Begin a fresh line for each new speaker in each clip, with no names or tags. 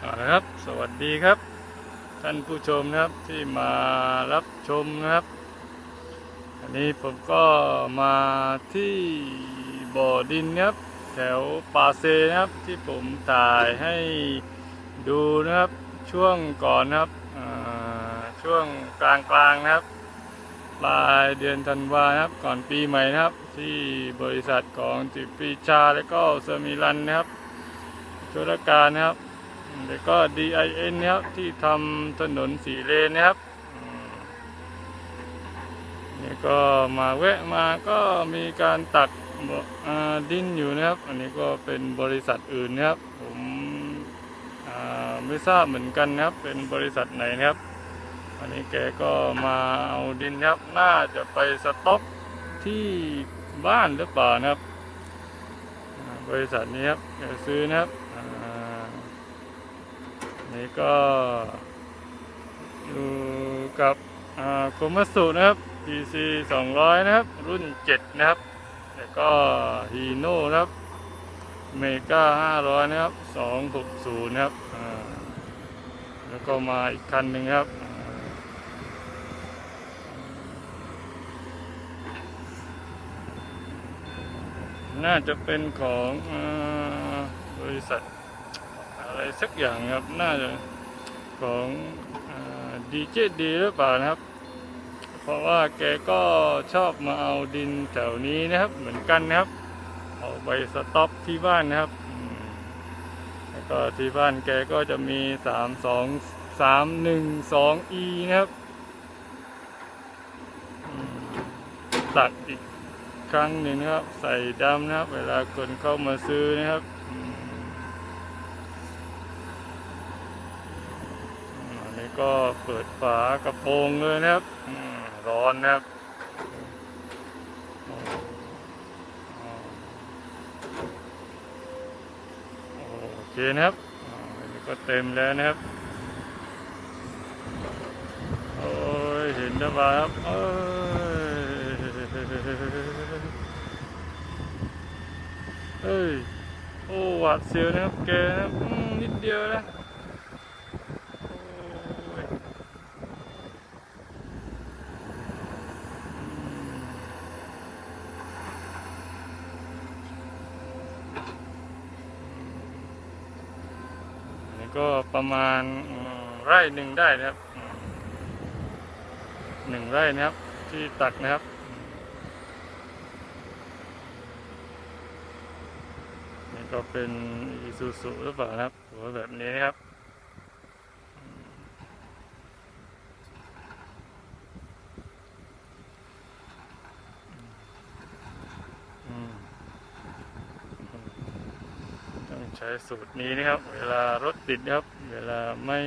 เอาละครับ สวัสดีครับ ท่านผู้ชมนะครับที่มารับชมนะครับ อันนี้ผมก็มาที่บ่อดินนะครับ แถวป่าเซนะครับที่ผมถ่ายให้ดูนะครับช่วงก่อนนะครับช่วงกลางกลางนะครับปลายเดือนธันวาครับก่อนปีใหม่นะครับ ที่บริษัทของจิปรีชาและก็เซมิลันนะครับธุรการนะครับ แล้วก็ DIN นะครับที่ทำถนนสีเลนนะครับนี่ก็มาแวะมาก็มีการตักดินอยู่นะครับ อันนี้ก็เป็นบริษัทอื่นนะครับ ผมไม่ทราบเหมือนกันนะครับ เป็นบริษัทไหนนะครับ อันนี้แกก็มาเอาดินนะครับน่าจะไปสต็อกที่บ้านหรือเปล่านะครับ บริษัทนี้ครับแกซื้อนะครับ นี่ก็อยู่กับโคมัสุนะครับ PC 200 นะครับ รุ่น 7 นะครับ แล้วก็ฮีโน่นะครับเมกา500 นะครับ 260 นะครับแล้วก็มาอีกคันหนึ่งครับน่าจะเป็นของอบริษัท อะไรสักอย่างครับน่าจะของดีเจดีหรือเปล่านะครับ เพราะว่าแกก็ชอบมาเอาดินแถวนี้นะครับ เหมือนกันนะครับ เอาไปสต็อกที่บ้านนะครับแล้วก็ที่บ้านแกก็จะมีสามสองสามหนึ่งสองอีนะครับตัดอีกครั้งหนึ่งนะครับ ใส่ดำนะครับ เวลาคนเข้ามาซื้อนะครับอืม อันนี้ ก็เปิดฝากระโปรงเลยนะครับร้อนนะครับโอเคนะครับก็เต็มแล้วนะครับโอ้ยเห็นแล้วครับเอ้ยเอ้ยโอ้หวาดเสียวนะครับแกนะนิดเดียวนะ โอ้ยอันนี้ ก็ประมาณไร่หนึ่งได้นะครับหนึ่งไร่นะครับ ที่ตักนะครับนี่ก็เป็นอีซูซุหรือเปล่านะครับหัวแบบนี้นะครับ อืมต้อง ใช้สูตรนี้นะครับ เวลารถติดนะครับ เวลาไม่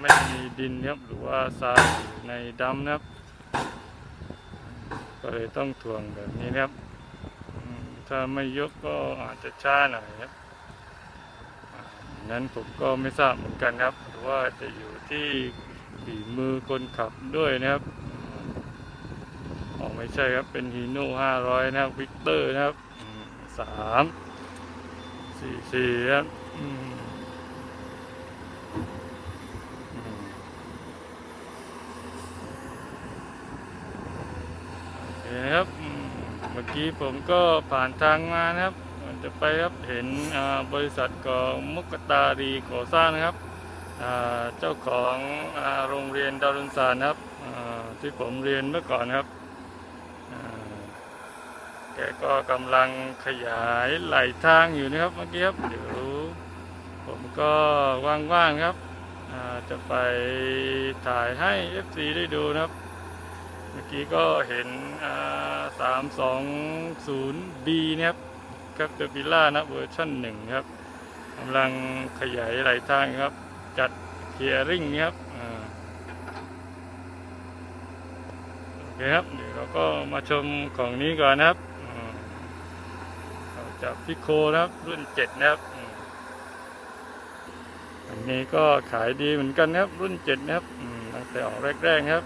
ไม่มีดินนะครับหรือว่าทรายในดำนะครับ ก็เลยต้องถ่วงแบบนี้นะครับ ถ้าไม่ยกก็อาจจะช้าหน่อยครับนั้นผมก็ไม่ทราบเหมือนกันครับ หรือว่าจะอยู่ที่ฝีมือคนขับด้วยนะครับอ๋อไม่ใช่ครับเป็นฮีโน่ห้าร้อยนะครับวิกเตอร์นะครับสาม สี่สี่ครับเคนครับอืมเมื่อกี้ผมก็ผ่านทางมานะครับมันจะไปครับเห็นบริษัทของมุกตารีก่อสร้างนะครับเจ้าของอโรงเรียนดารุนสารนครับที่ผมเรียนเมื่อก่อนครับ แกก็กำลังขยายไหลทางอยู่นะครับเมื่อกี้ครับเดี๋ยวผมก็ว่างๆครับจะไปถ่ายให้ FC ได้ดูนะครับ เมื่อกี้ก็เห็นสามสองศูนย์ B นะครับครับเดบิล่านะเวอร์ชันหนึ่งครับกำลังขยายไหลทางครับ จัดเคลียร์ริงครับโอเคครับ เดี๋ยวเราก็มาชมของนี้ก่อนนะครับ จากพิโคนะครับ รุ่นเจ็ดนะครับอันนี้ก็ขายดีเหมือนกันนะครับ รุ่นเจ็ดนะครับตั้งแต่ออกแรกๆครับ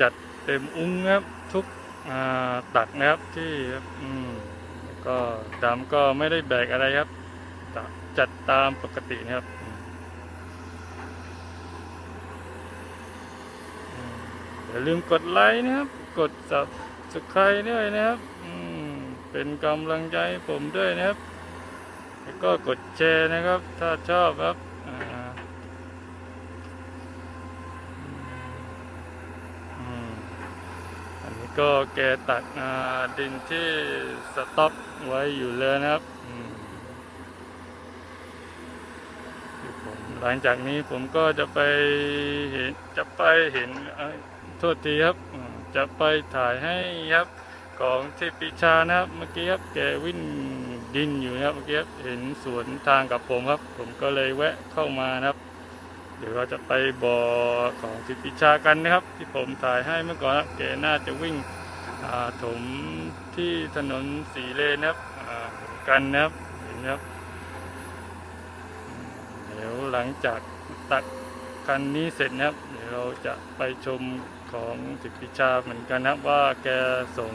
จัดเต็มอุ้งครับทุก ตักนะครับที่อืมก็ดำก็ไม่ได้แบกอะไรครับ จัดจัดตามปกตินะครับอย่าลืมกดไลค์นะครับ กด subscribe ด้วยนะครับเป็นกำลังใจผมด้วยนะครับ แล้วก็กดแชร์นะครับ ถ้าชอบครับอ่าอืมอันนี้ ก็แกตักดินที่สต็อกไว้อยู่เลยนะครับผมหลังจากนี้ผมก็จะไปเห็นจะไปเห็นเอ้ยโทษทีครับ จะไปถ่ายให้ครับ ของที่ปิชานะครับเมื่อกี้ครับแกวิ่งดินอยู่นะครับเมื่อกี้เห็นสวนทางกับผมครับ ผมก็เลยแวะเข้ามานะครับ เดี๋ยวเราจะไปบ่อของทิปิชากันนะครับ ที่ผมถ่ายให้เมื่อก่อนครับแกน่าจะวิ่งถมที่ถนนสีเลนนะครับกันนะครับเห็นครับ เดี๋ยวหลังจากตัดคันนี้เสร็จนะครับ เดี๋ยวเราจะไปชมของทิปิชาเหมือนกันนะครับว่าแกส่ง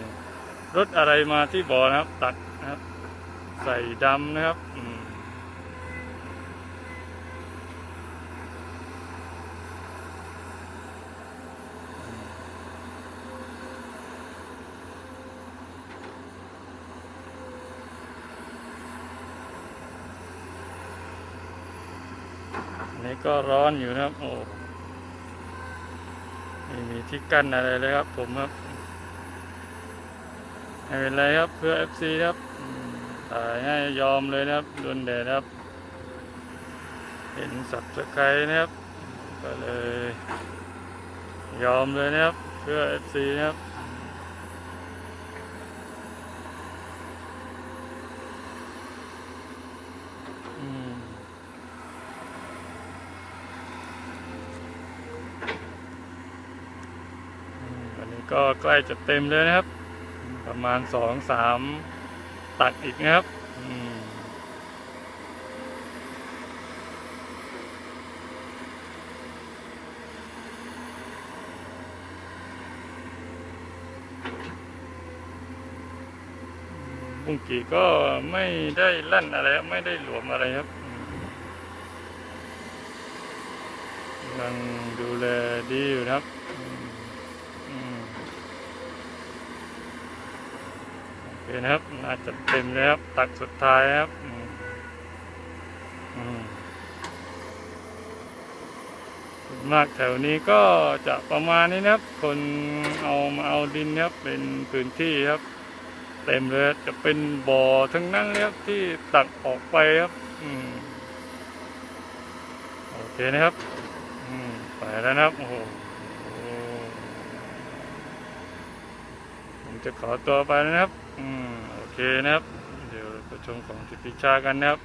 รถอะไรมาที่บ่อนะครับ ตักนะครับ ใส่ดำนะครับ นี้ก็ร้อนอยู่นะครับ โอ้ไม่มีที่กั้นอะไรเลยครับ ผมครับไม่เป็นไรครับเพื่อ FC ครับถ่ายให้ยอมเลยนะครับโดนแดดครับ เห็นสับสไครนะครับ ก็เลย ยอมเลยนะครับ เพื่อ FC นะครับ อืม อืมอันนี้ ก็ใกล้จะเต็มเลยนะครับ ประมาณสองสามตักอีกนะครับบุ้งกีก็ไม่ได้ลั่นอะไรไม่ได้หลวมอะไรครับอืมยังดูแลดีอยู่นะครับอืมอืม โอเค นะครับน่าจะเต็มแล้วตักสุดท้ายครับอืมมส่วนมากแถวนี้ก็จะประมาณนี้นะครับ คนเอามาเอาดินนะครับเป็นพื้นที่ครับ เต็มเลยจะเป็นบ่อทั้งนั้นเลยครับที่ตักออกไปครับอืมโอเคนะครับอืมไปแล้วนะครับโอ้โห ผม จะขอตัวไปนะครับ อืม โอเคนะครับ เดี๋ยวไปชมของทิปิชากันนะครับ